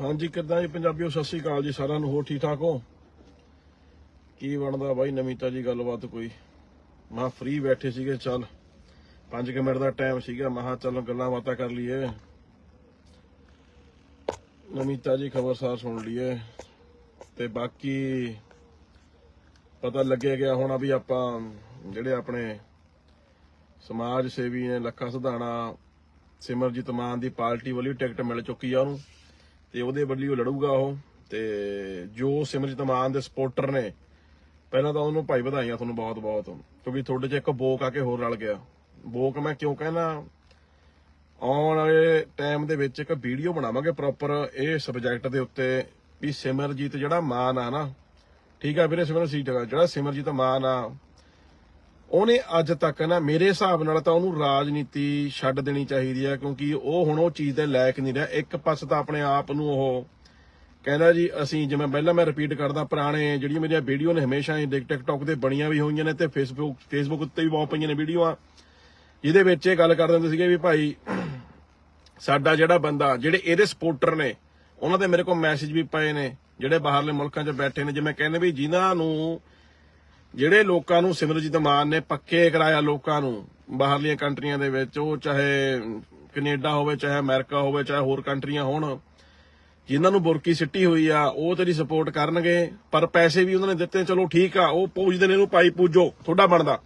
ਹਾਂਜੀ, ਕਿੱਦਾਂ ਜੀ ਪੰਜਾਬੀਓ, ਸਤਿ ਸ੍ਰੀ ਅਕਾਲ ਜੀ, ਸਾਰਿਆਂ ਨੂੰ ਹੋਰ ਠੀਕ ਠਾਕ ਹੋ? ਕੀ ਬਣਦਾ ਬਾਈ ਨਵੀਤਾ ਜੀ ਗੱਲਬਾਤ ਕੋਈ? ਮਾ ਫ੍ਰੀ ਬੈਠੇ ਸੀਗੇ, ਚੱਲ। 5 ਮਿੰਟ ਦਾ ਟਾਈਮ ਸੀਗਾ ਮਹਾ ਚਲੋ ਗੱਲਾਂ ਬਾਤਾਂ ਕਰ ਲਈਏ। ਨਮੀਤਾ ਜੀ ਖਬਰਸਾਰ ਸੁਣ ਲਈਏ। ਤੇ ਬਾਕੀ ਪਤਾ ਲੱਗੇ ਗਿਆ ਹੋਣਾ ਵੀ ਆਪਾਂ ਜਿਹੜੇ ਆਪਣੇ ਸਮਾਜ ਸੇਵੀ ਨੇ, ਲੱਖਾ ਸਿਧਾਣਾ ਸਿਮਰਜੀਤ ਮਾਨ ਦੀ ਪਾਰਟੀ ਵੱਲੋਂ ਟਿਕਟ ਮਿਲ ਚੁੱਕੀ ਆ ਉਹਨੂੰ। ਤੇ ਉਹਦੇ ਵੱਲੋਂ ਉਹ ਲੜੂਗਾ ਉਹ। ਤੇ ਜੋ ਸਿਮਰਜੀਤ ਮਾਨ ਦੇ ਸਪੋਰਟਰ ਨੇ, ਪਹਿਲਾਂ ਤਾਂ ਉਹਨੂੰ ਭਾਈ ਵਧਾਈਆਂ ਤੁਹਾਨੂੰ ਬਹੁਤ ਬਹੁਤ। ਕਿਉਂਕਿ ਤੁਹਾਡੇ 'ਚ ਇੱਕ ਬੋਕ ਆ ਕੇ ਹੋਰ ਰਲ ਗਿਆ। ਬੋਕ ਮੈਂ ਕਿਉਂ ਕਹਿਣਾ? ਆਉਣ ਵਾਲੇ ਟਾਈਮ ਦੇ ਵਿੱਚ ਇੱਕ ਵੀਡੀਓ ਬਣਾਵਾਂਗੇ ਪ੍ਰੋਪਰ ਇਹ ਸਬਜੈਕਟ ਦੇ ਉੱਤੇ ਵੀ ਸਿਮਰਜੀਤ ਜਿਹੜਾ ਮਾਨ ਆ ਨਾ। ਠੀਕ ਆ ਵੀਰੇ ਸਿਮਰਜੀਤ ਜਿਹੜਾ ਸਿਮਰਜੀਤ ਮਾਨ ਆ ਉਹਨੇ ਅੱਜ ਤੱਕ ਨਾ, ਮੇਰੇ ਹਿਸਾਬ ਨਾਲ ਤਾਂ ਉਹਨੂੰ ਰਾਜਨੀਤੀ ਛੱਡ ਦੇਣੀ ਚਾਹੀਦੀ ਆ, ਕਿਉਂਕਿ ਉਹ ਹੁਣ ਉਹ ਚੀਜ਼ ਦੇ ਲਾਇਕ ਨਹੀਂ ਰਿਹਾ। ਇੱਕ ਪਾਸੇ ਤਾਂ ਆਪਣੇ ਆਪ ਨੂੰ ਉਹ ਕਹਿੰਦਾ ਜੀ, ਅਸੀਂ ਜਿਵੇਂ ਪਹਿਲਾਂ ਮੈਂ ਰਿਪੀਟ ਕਰਦਾ, ਪੁਰਾਣੇ ਜਿਹੜੀਆਂ ਮੇਰੀਆਂ ਵੀਡੀਓ ਨੇ, ਹਮੇਸ਼ਾ ਹੀ ਟਿਕਟੌਕ ਤੇ ਬਣੀਆਂ ਵੀ ਹੋਈਆਂ ਨੇ ਤੇ ਫੇਸਬੁੱਕ ਫੇਸਬੁੱਕ ਉੱਤੇ ਵੀ ਬਹੁਤ ਪਈਆਂ ਨੇ ਵੀਡੀਓਆਂ ਜਿਹਦੇ ਵਿੱਚ ਇਹ ਗੱਲ ਕਰ ਦਿੰਦੇ ਸੀਗੇ ਵੀ ਭਾਈ, ਸਾਡਾ ਜਿਹੜਾ ਬੰਦਾ, ਜਿਹੜੇ ਇਹਦੇ ਸਪੋਰਟਰ ਨੇ, ਉਹਨਾਂ ਦੇ ਮੇਰੇ ਕੋਲ ਮੈਸੇਜ ਵੀ ਪਏ ਨੇ, ਜਿਹੜੇ ਬਾਹਰਲੇ ਮੁਲਕਾਂ 'ਚ ਬੈਠੇ ਨੇ, ਜਿਵੇਂ ਕਹਿੰਦੇ ਵੀ ਜਿਨ੍ਹਾਂ ਨੂੰ ਜਿਹੜੇ ਲੋਕਾਂ ਨੂੰ ਸਿਮਰਜੀਤ ਮਾਨ ਨੇ ਪੱਕੇ ਕਰਾਇਆ ਲੋਕਾਂ ਨੂੰ, ਬਾਹਰਲੀਆਂ ਕੰਟਰੀਆਂ ਦੇ ਵਿੱਚ, ਉਹ ਚਾਹੇ ਕੈਨੇਡਾ ਹੋਵੇ, ਚਾਹੇ ਅਮਰੀਕਾ ਹੋਵੇ, ਚਾਹੇ ਹੋਰ ਕੰਟਰੀਆਂ ਹੋਣ, ਜਿਨ੍ਹਾਂ ਨੂੰ ਬੁਰਕੀ ਸਿੱਟੀ ਹੋਈ ਆ, ਉਹ ਤੇਰੀ ਸਪੋਰਟ ਕਰਨਗੇ, ਪਰ ਪੈਸੇ ਵੀ ਉਹਨਾਂ ਨੇ ਦਿੱਤੇ, ਚਲੋ ਠੀਕ ਆ, ਉਹ ਪੂਜਦੇ ਨੇ ਇਹਨੂੰ, ਭਾਈ ਪੂਜੋ, ਤੁਹਾਡਾ ਬਣਦਾ।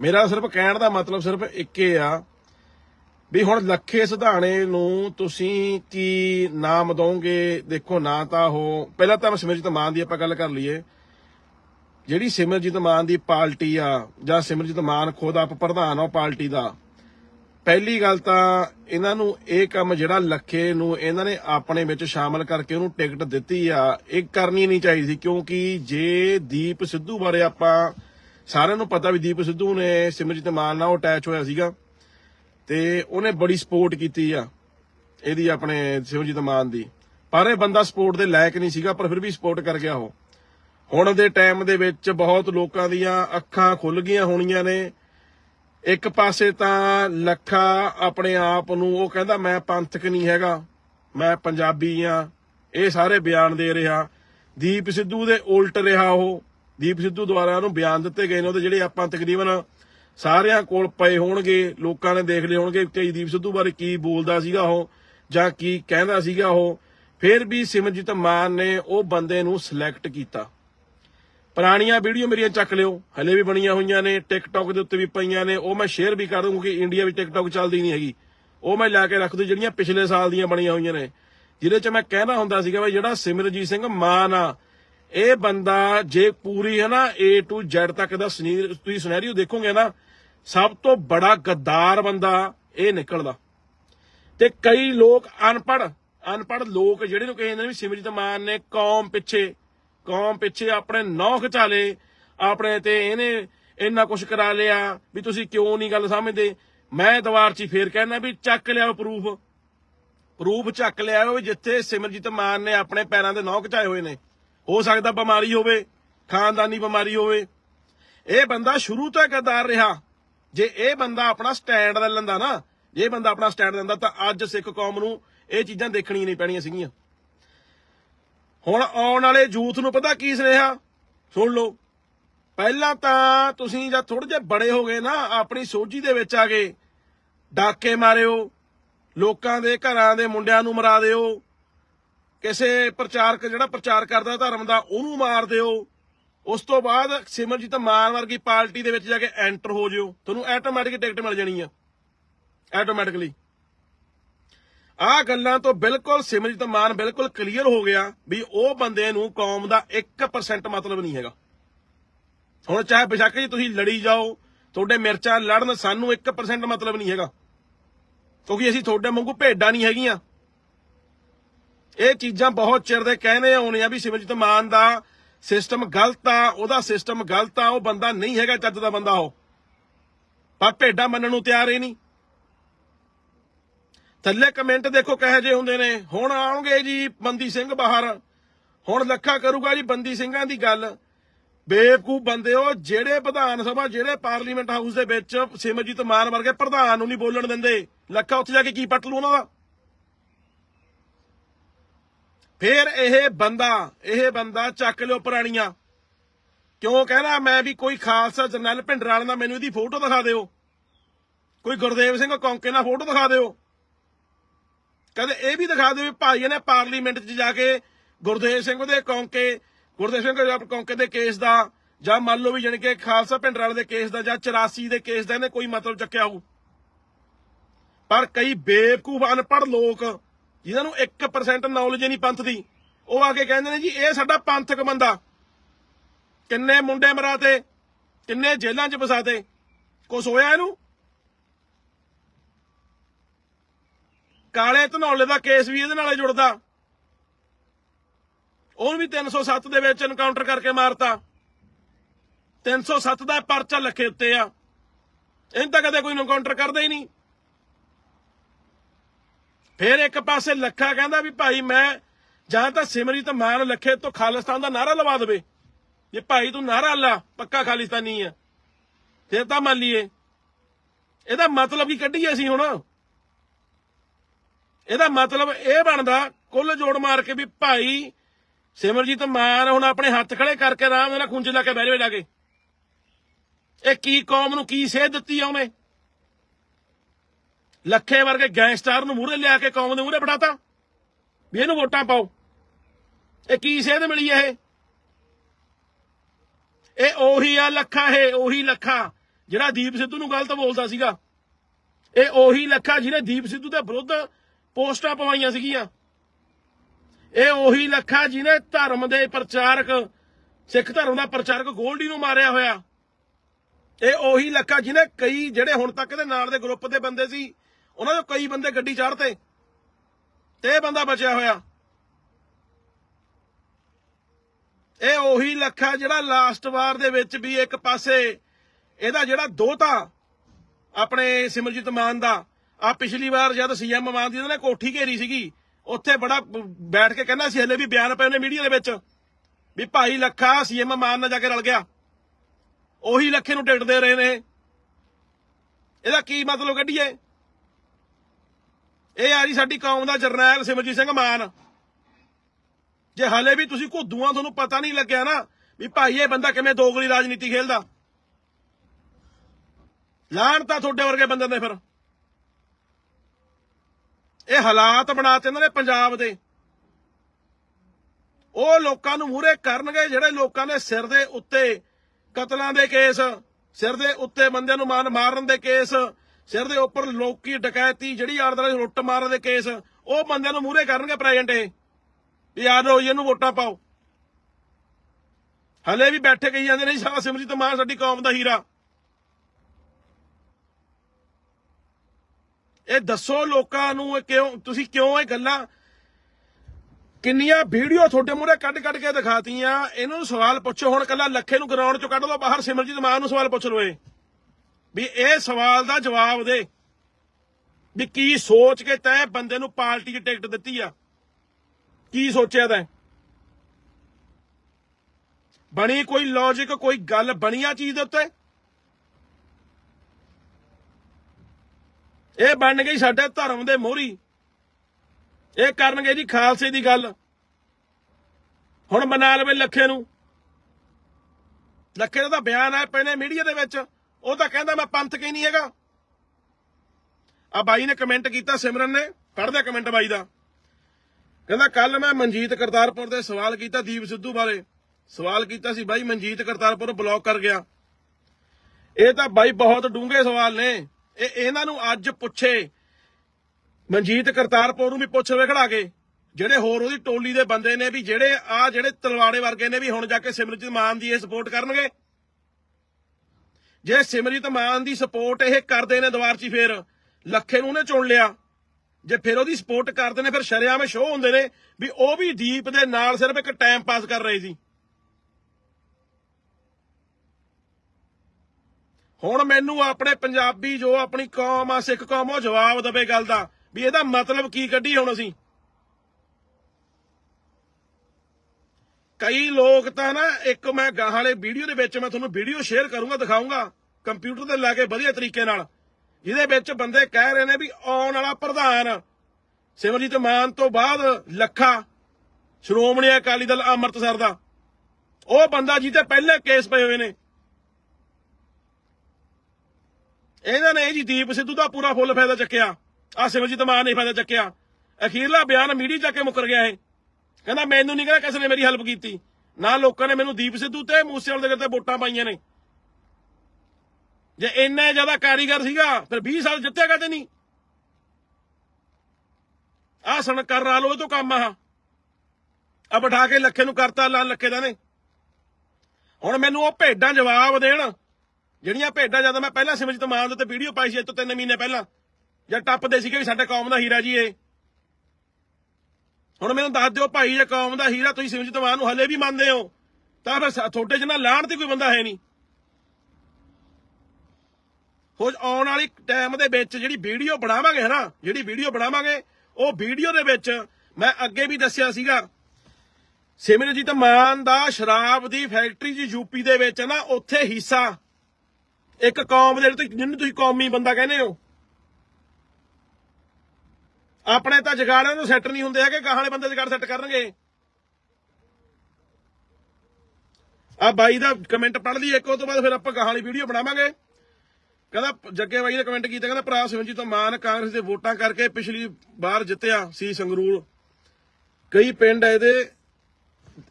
ਮੇਰਾ ਸਿਰਫ ਕਹਿਣ ਦਾ ਮਤਲਬ ਸਿਰਫ ਇੱਕ ਹੀ ਆ, ਵੀ ਹੁਣ ਲੱਖੇ ਸਿਧਾਣੇ ਨੂੰ ਤੁਸੀਂ ਕੀ ਨਾਮ ਦੋਗੇ ਦੇਖੋ ਨਾ ਤਾਂ ਉਹ, ਪਹਿਲਾਂ ਤਾਂ ਸਿਮਰਜੀਤ ਮਾਨ ਦੀ ਆਪਾਂ ਗੱਲ ਕਰ ਲਈਏ ਜਿਹੜੀ ਸਿਮਰਜੀਤ ਮਾਨ ਦੀ ਪਾਰਟੀ ਆ, ਜਾਂ ਸਿਮਰਜੀਤ ਮਾਨ ਖੁਦ ਆਪ ਪ੍ਰਧਾਨ ਆ ਪਾਰਟੀ ਦਾ, ਪਹਿਲੀ ਗੱਲ ਤਾਂ ਇਹਨਾਂ ਨੂੰ ਇਹ ਕੰਮ ਜਿਹੜਾ ਲੱਖੇ ਨੂੰ ਇਹਨਾਂ ਨੇ ਆਪਣੇ ਵਿੱਚ ਸ਼ਾਮਲ ਕਰਕੇ ਉਹਨੂੰ ਟਿਕਟ ਦਿੱਤੀ ਆ, ਇਹ ਕਰਨੀ ਨਹੀਂ ਚਾਹੀਦੀ ਸੀ ਕਿਉਂਕਿ ਜੇ ਦੀਪ ਸਿੱਧੂ ਬਾਰੇ ਆਪਾਂ ਸਾਰਿਆਂ ਨੂੰ ਪਤਾ ਵੀ ਦੀਪ ਸਿੱਧੂ ਨੇ ਸਿਮਰਜੀਤ ਮਾਨ ਨਾਲ ਅਟੈਚ ਹੋਇਆ ਸੀਗਾ, ਤੇ ਉਹਨੇ ਬੜੀ ਸਪੋਰਟ ਕੀਤੀ ਆ ਇਹਦੀ ਆਪਣੇ ਸਿਮਰਜੀਤ ਮਾਨ ਦੀ, ਪਰ ਇਹ ਬੰਦਾ ਸਪੋਰਟ ਦੇ ਲਾਇਕ ਨਹੀਂ ਸੀਗਾ, ਪਰ ਫਿਰ ਵੀ ਸਪੋਰਟ ਕਰ ਗਿਆ ਉਹ। ਹੁਣ ਦੇ ਟਾਈਮ ਦੇ ਵਿੱਚ ਬਹੁਤ ਲੋਕਾਂ ਦੀਆਂ ਅੱਖਾਂ ਖੁੱਲ ਗਈਆਂ ਹੋਣੀਆਂ ਨੇ। ਇੱਕ ਪਾਸੇ ਤਾਂ ਲੱਖਾ ਆਪਣੇ ਆਪ ਨੂੰ, ਉਹ ਕਹਿੰਦਾ ਮੈਂ ਪੰਥਕ ਨਹੀਂ ਹੈਗਾ, ਮੈਂ ਪੰਜਾਬੀ ਆ, ਇਹ ਸਾਰੇ ਬਿਆਨ ਦੇ ਰਿਹਾ। ਦੀਪ ਸਿੱਧੂ ਦੇ ਉਲਟ ਰਿਹਾ ਉਹ। ਦੀਪ ਸਿੱਧੂ ਦੁਆਰਾ ਉਹਨੂੰ ਬਿਆਨ ਦਿੱਤੇ ਗਏ ਨੇ, ਉਹਦੇ ਜਿਹੜੇ ਆਪਾਂ ਤਕਰੀਬਨ ਸਾਰਿਆਂ ਕੋਲ ਪਏ ਹੋਣਗੇ, ਲੋਕਾਂ ਨੇ ਦੇਖ ਲਏ ਹੋਣਗੇ ਕਿ ਦੀਪ ਸਿੱਧੂ ਬਾਰੇ ਕੀ ਬੋਲਦਾ ਸੀਗਾ ਉਹ, ਜਾਂ ਕੀ ਕਹਿੰਦਾ ਸੀਗਾ ਉਹ। ਫਿਰ ਵੀ ਸਿਮਰਜੀਤ ਮਾਨ ਨੇ ਉਹ ਬੰਦੇ ਨੂੰ ਸਿਲੈਕਟ ਕੀਤਾ। ਪੁਰਾਣੀਆਂ ਵੀਡੀਓ ਮੇਰੀਆਂ ਚੱਕ ਲਿਓ। ਹਲੇ ਵੀ ਬਣੀਆਂ ਹੋਈਆਂ ਨੇ ਟਿਕਟੌਕ ਦੇ ਉੱਤੇ ਵੀ ਪਈਆਂ ਨੇ। ਉਹ ਮੈਂ ਸ਼ੇਅਰ ਵੀ ਕਰ ਦੂੰਗਾ ਕਿ ਇੰਡੀਆ ਵਿੱਚ ਟਿਕਟੌਕ ਚੱਲਦੀ ਨਹੀਂ ਹੈਗੀ। ਉਹ ਮੈਂ ਲਾ ਕੇ ਰੱਖ ਦੂੰ, ਜਿਹੜੀਆਂ ਪਿਛਲੇ ਸਾਲ ਦੀਆਂ ਬਣੀਆਂ ਹੋਈਆਂ ਨੇ। ਜਿਹਦੇ 'ਚ ਮੈਂ ਕਹਿਣਾ ਹੁੰਦਾ ਸੀਗਾ ਵੀ ਜਿਹੜਾ ਸਿਮਰਜੀਤ ਸਿੰਘ ਮਾਨ ਆ, ਇਹ ਬੰਦਾ ਜੇ ਪੂਰੀ ਹੈ ਨਾ A to Z ਤੱਕ ਦਾ ਤੁਸੀਂ ਸਿਨੈਰੀਓ ਦੇਖੋਗੇ ਨਾ, ਸਭ ਤੋਂ ਬੜਾ ਗੱਦਾਰ ਬੰਦਾ ਇਹ ਨਿਕਲਦਾ। ਤੇ ਕਈ ਲੋਕ ਅਨਪੜ ਅਨਪੜ ਲੋਕ ਜਿਹੜੇ ਨੂੰ ਕਹਿੰਦੇ ਨੇ ਵੀ ਸਿਮਰਜੀਤ ਮਾਨ ਨੇ ਕੌਮ ਪਿੱਛੇ ਕੌਮ ਪਿੱਛੇ ਆਪਣੇ ਨੌ ਖਚਾਲੇ ਆਪਣੇ ਤੇ ਇਹਨੇ ਇੰਨਾ ਕੁਝ ਕਰਾ ਲਿਆ ਵੀ ਤੁਸੀਂ ਕਿਉਂ ਨਹੀਂ ਗੱਲ ਸਮਝਦੇ? ਮੈਂ ਦਵਾਰ 'ਚ ਫੇਰ ਕਹਿਣਾ ਵੀ ਚੱਕ ਲਿਆਓ ਪ੍ਰੂਫ ਪ੍ਰੂਫ ਚੱਕ ਲਿਆਓ ਵੀ ਜਿੱਥੇ ਸਿਮਰਜੀਤ ਮਾਨ ਨੇ ਆਪਣੇ ਪੈਰਾਂ ਦੇ ਨੌ ਖਚਾਏ ਹੋਏ ਨੇ। ਹੋ ਸਕਦਾ ਬਿਮਾਰੀ ਹੋਵੇ, ਖਾਨਦਾਨੀ ਬਿਮਾਰੀ ਹੋਵੇ। ਇਹ ਬੰਦਾ ਸ਼ੁਰੂ ਤੋਂ ਹੀ ਰਿਹਾ। ਜੇ ਇਹ ਬੰਦਾ ਆਪਣਾ ਸਟੈਂਡ ਲੈ ਲੈਂਦਾ ਨਾ, ਜੇ ਇਹ ਬੰਦਾ ਆਪਣਾ ਸਟੈਂਡ ਲੈਂਦਾ ਤਾਂ ਅੱਜ ਸਿੱਖ ਕੌਮ ਨੂੰ ਇਹ ਚੀਜ਼ਾਂ ਦੇਖਣੀਆਂ ਨਹੀਂ ਪੈਣੀਆਂ ਸੀਗੀਆਂ। ਹੁਣ ਆਉਣ ਵਾਲੇ ਯੂਥ ਨੂੰ ਪਤਾ ਕੀ ਸੁਨੇਹਾ? ਸੁਣ ਲਓ। ਪਹਿਲਾਂ ਤਾਂ ਤੁਸੀਂ ਜਦ ਥੋੜੇ ਜਿਹਾ ਬੜੇ ਹੋ ਗਏ ਨਾ, ਆਪਣੀ ਸੋਝੀ ਦੇ ਵਿੱਚ ਆ ਗਏ ਡਾਕੇ ਮਾਰਿਓ, ਲੋਕਾਂ ਦੇ ਘਰਾਂ ਦੇ ਮੁੰਡਿਆਂ ਨੂੰ ਮਰਾ ਦਿਓ, ਕਿਸੇ ਪ੍ਰਚਾਰਕ, ਜਿਹੜਾ ਪ੍ਰਚਾਰ ਕਰਦਾ ਧਰਮ ਦਾ, ਉਹਨੂੰ ਮਾਰ ਦਿਓ। ਉਸ ਤੋਂ ਬਾਅਦ ਸਿਮਰਜੀਤ ਮਾਨ ਵਰਗੀ ਪਾਰਟੀ ਦੇ ਵਿੱਚ ਜਾ ਕੇ ਐਂਟਰ ਹੋ ਜਿਓ। ਤੁਹਾਨੂੰ ਆਟੋਮੈਟਿਕ ਟਿਕਟ ਮਿਲ ਜਾਣੀ ਆ। ਆਟੋਮੈਟਿਕਲੀ ਆਹ ਗੱਲਾਂ ਤੋਂ ਬਿਲਕੁਲ ਸਿਮਰਜੀਤ ਮਾਨ ਬਿਲਕੁਲ ਕਲੀਅਰ ਹੋ ਗਿਆ ਵੀ ਉਹ ਬੰਦੇ ਨੂੰ ਕੌਮ ਦਾ 1% ਮਤਲਬ ਨਹੀਂ ਹੈਗਾ। ਹੁਣ ਚਾਹੇ ਬੇਸ਼ੱਕ ਜੀ ਤੁਸੀਂ ਲੜੀ ਜਾਓ, ਤੁਹਾਡੇ ਮਿਰਚਾਂ ਲੜਨ ਸਾਨੂੰ 1% ਮਤਲਬ ਨਹੀਂ ਹੈਗਾ। ਕਿਉਂਕਿ ਅਸੀਂ ਤੁਹਾਡੇ ਵਾਂਗੂ ਭੇਡਾਂ ਨਹੀਂ ਹੈਗੀਆਂ। ਇਹ ਚੀਜ਼ਾਂ ਬਹੁਤ ਚਿਰ ਦੇ ਕਹਿੰਦੇ ਆਉਣੇ ਆ ਵੀ ਸਿਮਰਜੀਤ ਮਾਨ ਦਾ ਸਿਸਟਮ ਗਲਤ ਆ, ਉਹਦਾ ਸਿਸਟਮ ਗਲਤ ਆ, ਉਹ ਬੰਦਾ ਨਹੀਂ ਹੈਗਾ ਚੱਜ ਦਾ ਬੰਦਾ ਉਹ। ਪਰ ਭੇਡਾਂ ਮੰਨਣ ਨੂੰ ਤਿਆਰ ਹੀ ਨਹੀਂ। ਥੱਲੇ ਕਮੈਂਟ ਦੇਖੋ ਕਹੇ ਜੇ ਹੁੰਦੇ ਨੇ। ਹੁਣ ਆਉਣਗੇ ਜੀ ਬੰਦੀ ਸਿੰਘ ਬਾਹਰ। ਹੁਣ ਲੱਖਾ ਕਰੂਗਾ ਜੀ ਬੰਦੀ ਸਿੰਘਾਂ ਦੀ ਗੱਲ। ਬੇਵਕੂਫ ਬੰਦੇ ਹੋ, ਜਿਹੜੇ ਵਿਧਾਨ ਸਭਾ, ਜਿਹੜੇ ਪਾਰਲੀਮੈਂਟ ਹਾਊਸ ਦੇ ਵਿੱਚ ਸਿਮਰਜੀਤ ਮਾਨ ਵਰਗੇ ਪ੍ਰਧਾਨ ਨੂੰ ਨਹੀਂ ਬੋਲਣ ਦਿੰਦੇ। ਲੱਖਾ ਉੱਥੇ ਜਾ ਕੇ ਕੀ ਪੱਟ ਲੂ ਉਹਨਾਂ ਦਾ? ਫੇਰ ਇਹ ਬੰਦਾ ਇਹ ਬੰਦਾ ਚੱਕ ਲਿਓ ਪੁਰਾਣੀਆਂ। ਕਿਉਂ ਕਹਿਣਾ ਮੈਂ ਵੀ ਕੋਈ ਖਾਲਸਾ ਜਰਨਲ ਭਿੰਡਰਾਲ ਦਾ ਮੈਨੂੰ ਇਹਦੀ ਫੋਟੋ ਦਿਖਾ ਦਿਓ। ਕੋਈ ਗੁਰਦੇਵ ਸਿੰਘ ਕੌਂਕੇ ਨਾਲ ਫੋਟੋ ਦਿਖਾ ਦਿਓ। ਕਹਿੰਦੇ ਇਹ ਵੀ ਦਿਖਾ ਦਿਓ ਵੀ ਭਾਈ ਨੇ ਪਾਰਲੀਮੈਂਟ 'ਚ ਜਾ ਕੇ ਗੁਰਦੇਵ ਸਿੰਘ ਦੇ ਕੌਂਕੇ, ਗੁਰਦੇਵ ਸਿੰਘ ਕੌਂਕੇ ਦੇ ਕੇਸ ਦਾ ਜਾਂ ਮੰਨ ਲਓ ਵੀ ਜਾਣੀ ਕਿ ਖਾਲਸਾ ਭਿੰਡਰਾਲ ਦੇ ਕੇਸ ਦਾ ਜਾਂ 84 ਦੇ ਕੇਸ ਦਾ ਇਹਨੇ ਕੋਈ ਮਤਲਬ ਚੱਕਿਆ ਹੋਊ। ਪਰ ਕਈ ਬੇਵਕੂਫ ਅਨਪੜ੍ਹ ਲੋਕ ਜਿਨ੍ਹਾਂ ਨੂੰ 1% ਨੌਲੇਜ ਨਹੀਂ ਪੰਥ ਦੀ, ਉਹ ਆ ਕੇ ਕਹਿੰਦੇ ਨੇ ਜੀ, ਇਹ ਸਾਡਾ ਪੰਥਕ ਬੰਦਾ। ਕਿੰਨੇ ਮੁੰਡੇ ਮਰਾਤੇ, ਕਿੰਨੇ ਜੇਲ੍ਹਾਂ 'ਚ ਫਸਾਤੇ, ਕੁਛ ਹੋਇਆ ਇਹਨੂੰ? ਕਾਲੇ ਧਨੌਲੇ ਦਾ ਕੇਸ ਵੀ ਇਹਦੇ ਨਾਲ ਜੁੜਦਾ। ਉਹਨੂੰ ਵੀ 307 ਦੇ ਵਿੱਚ ਐਨਕਾਊਂਟਰ ਕਰਕੇ ਮਾਰਤਾ। 307 ਦਾ ਪਰਚਾ ਲੱਖੇ ਉੱਤੇ ਆ। ਇਹਨਾਂ ਤਾਂ ਕਦੇ ਕੋਈ ਐਨਕਾਊਂਟਰ ਕਰਦਾ ਹੀ ਨਹੀਂ। ਫਿਰ ਇੱਕ ਪਾਸੇ ਲੱਖਾ ਕਹਿੰਦਾ ਵੀ ਭਾਈ ਮੈਂ ਜਾਂ ਤਾਂ ਸਿਮਰਜੀਤ ਮਾਨ ਲੱਖੇ ਤੋਂ ਖਾਲਿਸਤਾਨ ਦਾ ਨਾਰਾ ਲਵਾ ਦੇਵੇ। ਜੇ ਭਾਈ ਤੂੰ ਨਾਰਾ ਲਾ, ਪੱਕਾ ਖਾਲਿਸਤਾਨੀ ਆ। ਫਿਰ ਤਾਂ ਮੰਨ ਲਈਏ। ਇਹਦਾ ਮਤਲਬ ਕੀ ਕੱਢੀਏ ਅਸੀਂ ਹੁਣ? ਇਹਦਾ ਮਤਲਬ ਇਹ ਬਣਦਾ, ਕੁੱਲ ਜੋੜ ਮਾਰ ਕੇ ਵੀ ਭਾਈ ਸਿਮਰਜੀਤ ਮਾਨ ਹੁਣ ਆਪਣੇ ਹੱਥ ਖੜੇ ਕਰਕੇ ਆਰਾਮ ਨਾਲ ਖੁੰਝ ਲਾ ਕੇ ਬਹਿ ਜਾਵੇ ਲਾਗੇ ਇਹ ਕੀ ਕੌਮ ਨੂੰ ਕੀ ਸੇਧ ਦਿੱਤੀ ਆ ਉਹਨੇ? ਲੱਖੇ ਵਰਗੇ ਗੈਂਗਸਟਰ ਨੂੰ ਮੂਹਰੇ ਲਿਆ ਕੇ ਕੌਮ ਦੇ ਮੂਹਰੇ ਬਿਠਾਤਾ। ਵੀ ਇਹਨੂੰ ਵੋਟਾਂ ਪਾਓ। ਇਹ ਕੀ ਸੇਧ ਮਿਲੀ ਇਹ? ਇਹ ਉਹੀ ਆ ਲੱਖਾ, ਇਹ ਉਹੀ ਲੱਖਾ। ਜਿਹੜਾ ਦੀਪ ਸਿੱਧੂ ਨੂੰ ਗਲਤ ਬੋਲਦਾ ਸੀਗਾ। ਇਹ ਉਹੀ ਲੱਖਾ ਜਿਹਨੇ ਦੀਪ ਸਿੱਧੂ ਦੇ ਵਿਰੁੱਧ ਪੋਸਟਾਂ ਪਵਾਈਆਂ ਸੀਗੀਆਂ। ਇਹ ਉਹੀ ਲੱਖਾ ਜਿਹਨੇ ਧਰਮ ਦੇ ਪ੍ਰਚਾਰਕ, ਸਿੱਖ ਧਰਮ ਦਾ ਪ੍ਰਚਾਰਕ ਗੋਲਡੀ ਨੂੰ ਮਾਰਿਆ ਹੋਇਆ। ਇਹ ਉਹੀ ਲੱਖਾ ਜਿਹਨੇ ਕਈ ਜਿਹੜੇ ਹੁਣ ਤੱਕ ਦੇ ਨਾਲ ਦੇ ਗਰੁੱਪ ਦੇ ਬੰਦੇ ਸੀ, ਉਹਨਾਂ ਦੇ ਕਈ ਬੰਦੇ ਗੱਡੀ ਚੜ੍ਹਤੇ ਤੇ ਇਹ ਬੰਦਾ ਬਚਿਆ ਹੋਇਆ। ਇਹ ਉਹੀ ਲੱਖਾ ਜਿਹੜਾ ਲਾਸਟ ਵਾਰ ਦੇ ਵਿੱਚ ਵੀ ਇੱਕ ਪਾਸੇ ਇਹਦਾ ਜਿਹੜਾ ਦੋਤਾ ਆਪਣੇ ਸਿਮਰਜੀਤ ਮਾਨ ਦਾ ਆ ਪਿਛਲੀ ਵਾਰ ਜਦ ਸੀਐਮ ਮਾਨ ਦੀ ਨੇ ਕੋਠੀ ਘੇਰੀ ਸੀਗੀ, ਉੱਥੇ ਬੜਾ ਬੈਠ ਕੇ ਕਹਿੰਦਾ ਸੀ, ਹਲੇ ਵੀ ਬਿਆਨ ਪਏ ਨੇ ਮੀਡੀਆ ਦੇ ਵਿੱਚ, ਵੀ ਭਾਈ ਲੱਖਾ ਸੀਐਮ ਮਾਨ ਨਾਲ ਜਾ ਕੇ ਰਲ ਗਿਆ। ਉਹੀ ਲੱਖੇ ਨੂੰ ਟਿਕਟ ਦੇ ਰਹੇ ਨੇ। ਇਹਦਾ ਕੀ ਮਤਲਬ ਕੱਢੀਏ? ਇਹ ਆ ਜੀ ਸਾਡੀ ਕੌਮ ਦਾ ਜਰਨੈਲ ਸਿਮਰਜੀਤ ਸਿੰਘ ਮਾਨ। ਜੇ ਹਲੇ ਵੀ ਤੁਸੀਂ ਘੁੱਦੂਆਂ ਤੁਹਾਨੂੰ ਪਤਾ ਨਹੀਂ ਲੱਗਿਆ ਨਾ, ਵੀ ਭਾਈ ਇਹ ਬੰਦਾ ਕਿਵੇਂ ਦੋਗਲੀ ਰਾਜਨੀਤੀ ਖੇਲਦਾ। ਲਾਣ ਤਾਂ ਤੁਹਾਡੇ ਵਰਗੇ ਬੰਦੇ ਨੇ ਫਿਰ। ਇਹ ਹਾਲਾਤ ਬਣਾਤੇ ਇਹਨਾਂ ਨੇ ਪੰਜਾਬ ਦੇ। ਉਹ ਲੋਕਾਂ ਨੂੰ ਮੂਹਰੇ ਕਰਨਗੇ, ਜਿਹੜੇ ਲੋਕਾਂ ਨੇ ਸਿਰ ਦੇ ਉੱਤੇ ਕਤਲਾਂ ਦੇ ਕੇਸ, ਸਿਰ ਦੇ ਉੱਤੇ ਬੰਦਿਆਂ ਨੂੰ ਮਾਰ ਮਾਰਨ ਦੇ ਕੇਸ, ਸਿਰ ਦੇ ਉੱਪਰ ਲੋਕੀ ਡਕੈਤੀ, ਜਿਹੜੀ ਆਰਦਾਂ ਲੁੱਟ ਮਾਰਨ ਦੇ ਕੇਸ, ਉਹ ਬੰਦਿਆਂ ਨੂੰ ਮੂਹਰੇ ਕਰਨਗੇ ਪ੍ਰੈਜ਼ੈਂਟ ਇਹ। ਵੀ ਆ ਲਓ ਇਹਨੂੰ ਵੋਟਾਂ ਪਾਓ। ਹਲੇ ਵੀ ਬੈਠੇ ਕਹੀ ਜਾਂਦੇ ਨੇ ਸਾਰਾ ਸਿਮਰਜੀਤ ਮਾਨ ਸਾਡੀ ਕੌਮ ਦਾ ਹੀਰਾ। ਇਹ ਦੱਸੋ ਲੋਕਾਂ ਨੂੰ ਇਹ ਕਿਉਂ, ਤੁਸੀਂ ਕਿਉਂ ਇਹ ਗੱਲਾਂ ਕਿੰਨੀਆਂ ਵੀਡੀਓ ਤੁਹਾਡੇ ਮੂਹਰੇ ਕੱਢ ਕੱਢ ਕੇ ਦਿਖਾਤੀਆਂ। ਇਹਨਾਂ ਨੂੰ ਸਵਾਲ ਪੁੱਛੋ, ਹੁਣ ਕੱਲਾ ਲੱਖੇ ਨੂੰ ਗਰਾਊਂਡ ਚੋਂ ਕੱਢ ਲਓ, ਬਾਹਰ ਸਿਮਰਜੀਤ ਮਾਨ ਨੂੰ ਸਵਾਲ ਪੁੱਛ ਲਓ ਇਹ। ਵੀ ਇਹ ਸਵਾਲ ਦਾ ਜਵਾਬ ਦੇ। ਵੀ ਕੀ ਸੋਚ ਕੇ ਤੈਂ ਬੰਦੇ ਨੂੰ ਪਾਰਟੀ 'ਚ ਟਿਕਟ ਦਿੱਤੀ ਆ? ਕੀ ਸੋਚਿਆ ਤੈਂ? ਬਣੀ ਕੋਈ ਲੌਜੀਕ ਕੋਈ ਗੱਲ, ਬਣੀ ਆ ਚੀਜ਼ ਦੇ ਉੱਤੇ? ਇਹ ਬਣ ਗਈ ਸਾਡੇ ਧਰਮ ਦੇ ਮੋਹਰੀ। ਇਹ ਕਰਨਗੇ ਜੀ ਖਾਲਸੇ ਦੀ ਗੱਲ। ਹੁਣ ਮਨਾ ਲਵੇ ਲੱਖੇ ਨੂੰ। ਲੱਖੇ ਦਾ ਤਾਂ ਬਿਆਨ ਆਇਆ ਪਹਿਲੇ ਮੀਡੀਆ ਦੇ ਵਿੱਚ। ਉਹ ਤਾਂ ਕਹਿੰਦਾ ਮੈਂ ਪੰਥ ਕੀ ਨਹੀਂ ਹੈਗਾ। ਆ ਬਾਈ ਨੇ ਕਮੈਂਟ ਕੀਤਾ, ਸਿਮਰਨ ਨੇ। ਪੜ੍ਹਦੇ ਕਮੈਂਟ ਬਾਈ ਦਾ। ਕਹਿੰਦਾ ਕੱਲ ਮੈਂ ਮਨਜੀਤ ਕਰਤਾਰਪੁਰ ਦੇ ਸਵਾਲ ਕੀਤਾ ਦੀਪ ਸਿੱਧੂ ਬਾਰੇ। ਸਵਾਲ ਕੀਤਾ ਸੀ, ਬਾਈ ਮਨਜੀਤ ਕਰਤਾਰਪੁਰ ਬਲੌਕ ਕਰ ਗਿਆ। ਇਹ ਤਾਂ ਬਾਈ ਬਹੁਤ ਡੂੰਘੇ ਸਵਾਲ ਨੇ। ਇਹ ਇਹਨਾਂ ਨੂੰ ਅੱਜ ਪੁੱਛੇ। ਮਨਜੀਤ ਕਰਤਾਰਪੁਰ ਨੂੰ ਵੀ ਪੁੱਛ ਵੇ ਖੜਾ ਕੇ, ਜਿਹੜੇ ਹੋਰ ਉਹਦੀ ਟੋਲੀ ਦੇ ਬੰਦੇ ਨੇ ਵੀ ਜਿਹੜੇ ਆ ਜਿਹੜੇ ਤਲਵਾੜੇ ਵਰਗੇ ਨੇ ਵੀ ਹੁਣ ਜਾ ਕੇ ਸਿਮਰਜੀਤ ਮਾਨ ਦੀ ਇਹ ਸਪੋਰਟ ਕਰਨਗੇ। ਜੇ ਸਿਮਰਜੀਤ ਮਾਨ ਦੀ ਸਪੋਰਟ ਇਹ ਕਰਦੇ ਨੇ ਦੁਬਾਰ 'ਚ ਹੀ ਫੇਰ, ਲੱਖੇ ਨੂੰ ਉਹਨੇ ਚੁਣ ਲਿਆ। ਜੇ ਫਿਰ ਉਹਦੀ ਸਪੋਰਟ ਕਰਦੇ ਨੇ, ਫਿਰ ਸ਼ਰਿਆਮ ਸ਼ੋਅ ਹੁੰਦੇ ਨੇ ਵੀ ਉਹ ਵੀ ਦੀਪ ਦੇ ਨਾਲ ਸਿਰਫ ਇੱਕ ਟਾਈਮ ਪਾਸ ਕਰ ਰਹੇ ਸੀ। ਹੁਣ ਮੈਨੂੰ ਆਪਣੇ ਪੰਜਾਬੀ ਜੋ ਆਪਣੀ ਕੌਮ ਆ, ਸਿੱਖ ਕੌਮ, ਉਹ ਜਵਾਬ ਦੇਵੇ ਗੱਲ ਦਾ, ਵੀ ਇਹਦਾ ਮਤਲਬ ਕੀ ਕੱਢੀ ਹੁਣ ਅਸੀਂ? ਕਈ ਲੋਕ ਤਾਂ ਨਾ, ਇੱਕ ਮੈਂ ਗਾਹਾਂ ਵਾਲੇ ਵੀਡੀਓ ਦੇ ਵਿੱਚ ਮੈਂ ਤੁਹਾਨੂੰ ਵੀਡੀਓ ਸ਼ੇਅਰ ਕਰੂੰਗਾ ਦਿਖਾਉਂਗਾ ਕੰਪਿਊਟਰ ਤੇ ਲਾ ਕੇ ਵਧੀਆ ਤਰੀਕੇ ਨਾਲ। ਜਿਹਦੇ ਵਿੱਚ ਬੰਦੇ ਕਹਿ ਰਹੇ ਨੇ ਵੀ ਆਉਣ ਵਾਲਾ ਪ੍ਰਧਾਨ, ਸਿਮਰਜੀਤ ਮਾਨ ਤੋਂ ਬਾਅਦ ਲੱਖਾ, ਸ਼੍ਰੋਮਣੀ ਅਕਾਲੀ ਦਲ ਅੰਮ੍ਰਿਤਸਰ ਦਾ। ਉਹ ਬੰਦਾ ਜਿਹਦੇ ਪਹਿਲੇ ਕੇਸ ਪਏ ਹੋਏ ਨੇ। ਇਹਨਾਂ ਨੇ ਜੀ ਦੀਪ ਸਿੱਧੂ ਦਾ ਪੂਰਾ ਫੁੱਲ ਫਾਇਦਾ ਚੱਕਿਆ। ਆ ਸਿਮਰਜੀਤ ਮਾਨ ਨੇ ਫਾਇਦਾ ਚੱਕਿਆ। ਅਖੀਰਲਾ ਬਿਆਨ ਮੀਡੀਆ ਚੱਕ ਕੇ ਮੁੱਕਰ ਗਿਆ ਇਹ। ਕਹਿੰਦਾ, ਮੈਨੂੰ ਨਹੀਂ ਕਹਿੰਦਾ ਕਿਸੇ ਨੇ ਮੇਰੀ ਹੈਲਪ ਕੀਤੀ। ਨਾ ਲੋਕਾਂ ਨੇ ਮੈਨੂੰ ਦੀਪ ਸਿੱਧੂ ਤੇ ਮੂਸੇਵਾਲੇ ਦੇ ਤੇ ਵੋਟਾਂ ਪਾਈਆਂ ਨੇ। ਜੇ ਇੰਨਾ ਜ਼ਿਆਦਾ ਕਾਰੀਗਰ ਸੀਗਾ, ਫਿਰ 20 ਸਾਲ ਜਿੱਤਿਆ ਕਦੇ ਨਹੀਂ ਆ ਸਣ ਕਰ ਰਾ ਲੋ ਇਹ ਤੋਂ ਕੰਮ ਆ। ਆ ਬਿਠਾ ਕੇ ਲੱਖੇ ਨੂੰ ਕਰਤਾ ਲਾ ਲੱਖੇ ਦਾ ਨੇ। ਹੁਣ ਮੈਨੂੰ ਉਹ ਭੇਡਾਂ ਜਵਾਬ ਦੇਣ। ਜਿਹੜੀਆਂ ਭੇਡਾਂ ਜਦੋਂ ਮੈਂ ਪਹਿਲਾਂ ਸਿਮਰਜੀਤ ਮਾਨ ਦੇ ਉੱਤੇ ਵੀਡੀਓ ਪਾਈ ਸੀ ਅੱਜ ਤੋਂ 3 ਮਹੀਨੇ ਪਹਿਲਾਂ ਜਦ ਟੱਪਦੇ ਸੀਗੇ ਵੀ ਸਾਡੇ ਕੌਮ ਦਾ ਹੀਰਾ ਜੀ ਇਹ। ਹੁਣ ਮੈਨੂੰ ਦੱਸ ਦਿਓ ਭਾਈ, ਜੇ ਕੌਮ ਦਾ ਹੀਰਾ ਤੁਸੀਂ ਸਿਮਰਜੀਤ ਮਾਨ ਨੂੰ ਹਲੇ ਵੀ ਮੰਨਦੇ ਹੋ, ਤਾਂ ਫਿਰ ਤੁਹਾਡੇ ਜਿੰਨਾ ਲਾਣ ਤੇ ਕੋਈ ਬੰਦਾ ਹੈ ਨਹੀਂ। ਹੋ ਆਉਣ ਵਾਲੀ ਟਾਈਮ ਦੇ ਵਿੱਚ ਜਿਹੜੀ ਵੀਡੀਓ ਬਣਾਵਾਂਗੇ ਹਨਾ, ਜਿਹੜੀ ਵੀਡੀਓ ਬਣਾਵਾਂਗੇ, ਉਹ ਵੀਡੀਓ ਦੇ ਵਿੱਚ ਮੈਂ ਅੱਗੇ ਵੀ ਦੱਸਿਆ ਸੀਗਾ, ਸਿਮਰਜੀਤ ਮਾਨ ਦਾ ਸ਼ਰਾਬ ਦੀ ਫੈਕਟਰੀ ਜੀ ਯੂਪੀ ਦੇ ਵਿੱਚ ਨਾ, ਉੱਥੇ ਹਿੱਸਾ ਇੱਕ ਕੌਮ ਦੇ ਤੁਸੀਂ- ਜਿਹਨੂੰ ਤੁਸੀਂ ਕੌਮੀ ਬੰਦਾ ਕਹਿੰਦੇ ਹੋ। ਆਪਣੇ ਤਾਂ ਜਗਾੜਾਂ ਨੂੰ ਸੈੱਟ ਨਹੀਂ ਹੁੰਦੇ ਹੈਗੇ, ਗਾਹਾਂ ਵਾਲੇ ਬੰਦੇ ਜਗਾੜ ਸੈੱਟ ਕਰਨਗੇ। ਆ ਬਾਈ ਦਾ ਕਮੈਂਟ ਪੜ੍ਹ ਲਈ ਇੱਕ ਉਹ ਤੋਂ ਬਾਅਦ ਫਿਰ ਆਪਾਂ ਗਾਹਾਂ ਵਾਲੀ ਵੀਡੀਓ ਬਣਾਵਾਂਗੇ। ਕਹਿੰਦਾ, ਜੱਗੇ ਬਾਈ ਨੇ ਕਮੈਂਟ ਕੀਤਾ, ਕਹਿੰਦਾ, ਭਰਾ ਸਿਮਰਜੀਤ ਮਾਨ ਕਾਂਗਰਸ ਦੇ ਵੋਟਾਂ ਕਰਕੇ ਪਿਛਲੀ ਵਾਰ ਜਿੱਤਿਆ ਸੀ ਸੰਗਰੂਰ। ਕਈ ਪਿੰਡ ਇਹਦੇ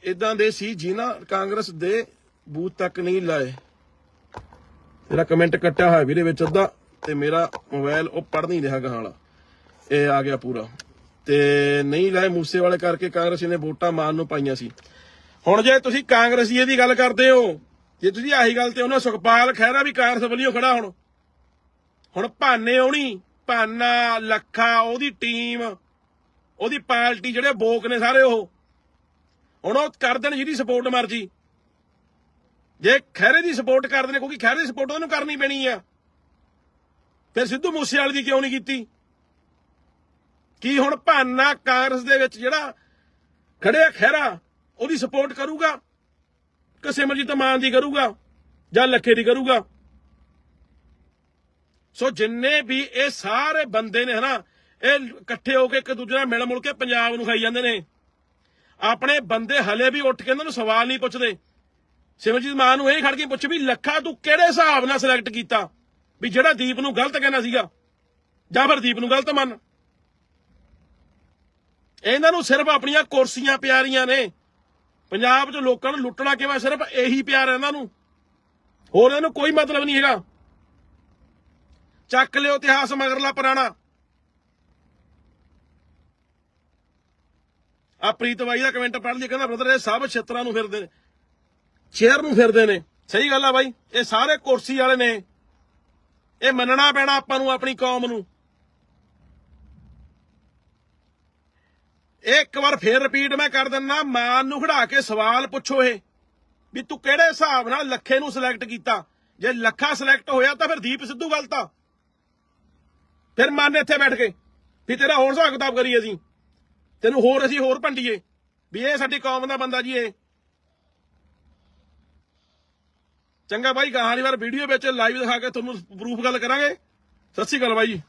ਇਦਾਂ ਦੇ ਸੀ ਜਿਨ੍ਹਾਂ ਕਾਂਗਰਸ ਦੇ ਬੂਥ ਤੱਕ ਨਹੀਂ ਲਾਏ। ਮੇਰਾ ਕਮੈਂਟ ਕੱਟਿਆ ਹੋਇਆ ਵੀਰੇ ਵਿੱਚ ਅੱਧਾ ਤੇ ਮੇਰਾ ਮੋਬਾਈਲ ਉਹ ਪੜ ਨਹੀਂ ਰਿਹਾ ਗਾਹਾਂ ਵਾਲਾ। ਇਹ ਆ ਗਿਆ ਪੂਰਾ। ਤੇ ਨਹੀਂ ਲਾਏ ਮੂਸੇ ਵਾਲੇ ਕਰਕੇ ਕਾਂਗਰਸੀ ਨੇ ਵੋਟਾਂ ਮਾਨ ਨੂੰ ਪਾਈਆਂ ਸੀ। ਹੁਣ ਜੇ ਤੁਸੀਂ ਕਾਂਗਰਸੀਏ ਦੀ ਗੱਲ ਕਰਦੇ ਹੋ, ਜੇ ਤੁਸੀਂ ਆਹੀ ਗੱਲ ਤੇ ਉਹਨਾਂ ਸੁਖਪਾਲ ਖਹਿਰਾ ਵੀ ਕਾਂਗਰਸ ਵੱਲੋਂ ਖੜਾ ਹੁਣ ਹੁਣ ਭਾਨੇ ਆਉਣੀ, ਭਾਨਾ, ਲੱਖਾ, ਉਹਦੀ ਟੀਮ ਉਹਦੀ ਪਾਰਟੀ ਜਿਹੜੇ ਬੋਕ ਨੇ ਸਾਰੇ ਉਹ, ਹੁਣ ਉਹ ਕਰ ਦੇਣ ਜਿਹਦੀ ਸਪੋਰਟ ਮਰਜ਼ੀ। ਜੇ ਖਹਿਰੇ ਦੀ ਸਪੋਰਟ ਕਰਦੇ ਨੇ, ਕਿਉਂਕਿ ਖਹਿਰੇ ਦੀ ਸਪੋਰਟ ਉਹਨੂੰ ਕਰਨੀ ਪੈਣੀ ਆ। ਫਿਰ ਸਿੱਧੂ ਮੂਸੇਵਾਲੇ ਦੀ ਕਿਉਂ ਨਹੀਂ ਕੀਤੀ? ਕੀ ਹੁਣ ਭਾਨਾ ਕਾਂਗਰਸ ਦੇ ਵਿੱਚ ਜਿਹੜਾ ਖੜਿਆ ਖਹਿਰਾ, ਉਹਦੀ ਸਪੋਰਟ ਕਰੂਗਾ? ਕਿ ਸਿਮਰਜੀਤ ਮਾਨ ਦੀ ਕਰੂਗਾ? ਜਾਂ ਲੱਖੇ ਦੀ ਕਰੂਗਾ? ਸੋ ਜਿੰਨੇ ਵੀ ਇਹ ਸਾਰੇ ਬੰਦੇ ਨੇ ਹਨਾ, ਇਹ ਇਕੱਠੇ ਹੋ ਕੇ ਇੱਕ ਦੂਜੇ ਨਾਲ ਮਿਲ ਮੁਲ ਕੇ ਪੰਜਾਬ ਨੂੰ ਖਾਈ ਜਾਂਦੇ ਨੇ। ਆਪਣੇ ਬੰਦੇ ਹਲੇ ਵੀ ਉੱਠ ਕੇ ਇਹਨਾਂ ਨੂੰ ਸਵਾਲ ਨਹੀਂ ਪੁੱਛਦੇ। ਸਿਮਰਜੀਤ ਮਾਨ ਨੂੰ ਇਹ ਖੜ ਕੇ ਪੁੱਛ ਵੀ ਲੱਖਾ ਤੂੰ ਕਿਹੜੇ ਹਿਸਾਬ ਨਾਲ ਸਿਲੈਕਟ ਕੀਤਾ? ਵੀ ਜਿਹੜਾ ਦੀਪ ਨੂੰ ਗਲਤ ਕਹਿਣਾ ਸੀਗਾ, ਜਾਂ ਫਿਰ ਦੀਪ ਨੂੰ ਗਲਤ ਮੰਨ? ਇਹਨਾਂ ਨੂੰ ਸਿਰਫ ਆਪਣੀਆਂ ਕੁਰਸੀਆਂ ਪਿਆਰੀਆਂ ਨੇ। ਪੰਜਾਬ 'ਚ ਲੋਕਾਂ ਨੂੰ ਲੁੱਟਣਾ ਕਿਵੇਂ? ਸਿਰਫ ਇਹੀ ਪਿਆਰ ਹੈ ਇਹਨਾਂ ਨੂੰ। ਹੋਰ ਇਹਨਾਂ ਨੂੰ ਕੋਈ ਮਤਲਬ ਨਹੀਂ ਹੈਗਾ। ਚੱਕ ਲਿਓ ਇਤਿਹਾਸ ਮਗਰਲਾ ਪੁਰਾਣਾ। ਆ ਪ੍ਰੀਤ ਬਾਈ ਦਾ ਕਮੈਂਟ ਪੜ੍ਹ ਲਈ ਕਹਿੰਦਾ ਬ੍ਰਦਰ ਇਹ ਸਭ ਛੇਤਰਾਂ ਨੂੰ ਫਿਰਦੇ ਨੇ। ਚੇਅਰ ਨੂੰ ਫਿਰਦੇ ਨੇ। ਸਹੀ ਗੱਲ ਆ ਬਾਈ। ਇਹ ਸਾਰੇ ਕੁਰਸੀ ਵਾਲੇ ਨੇ। ਇਹ ਮੰਨਣਾ ਪੈਣਾ ਆਪਾਂ ਨੂੰ ਆਪਣੀ ਕੌਮ ਨੂੰ। ਇਹ ਇੱਕ ਵਾਰ ਫੇਰ ਰਿਪੀਟ ਮੈਂ ਕਰ ਦਿੰਦਾ, ਮਾਨ ਨੂੰ ਖੜਾ ਕੇ ਸਵਾਲ ਪੁੱਛੋ ਇਹ, ਵੀ ਤੂੰ ਕਿਹੜੇ ਹਿਸਾਬ ਨਾਲ ਲੱਖੇ ਨੂੰ ਸਿਲੈਕਟ ਕੀਤਾ? ਜੇ ਲੱਖਾ ਸਿਲੈਕਟ ਹੋਇਆ ਤਾਂ ਫਿਰ ਦੀਪ ਸਿੱਧੂ ਗਲਤ ਆ ਫਿਰ ਮੰਨ ਇੱਥੇ ਬੈਠ ਕੇ, ਵੀ ਤੇਰਾ ਹੋਰ ਹਿਸਾਬ ਕਿਤਾਬ ਕਰੀਏ ਅਸੀਂ। ਤੈਨੂੰ ਹੋਰ ਅਸੀਂ ਹੋਰ ਭੰਡੀਏ, ਵੀ ਇਹ ਸਾਡੀ ਕੌਮ ਦਾ ਬੰਦਾ ਜੀ ਇਹ। ਚੰਗਾ ਬਾਈ ਗਾਹਾਂ ਵਾਰ ਵੀਡੀਓ ਵਿੱਚ ਲਾਈਵ ਦਿਖਾ ਕੇ ਤੁਹਾਨੂੰ ਪ੍ਰੂਫ ਗੱਲ ਕਰਾਂਗੇ। ਸਤਿ ਸ਼੍ਰੀ ਅਕਾਲ ਬਾਈ। ਜੀ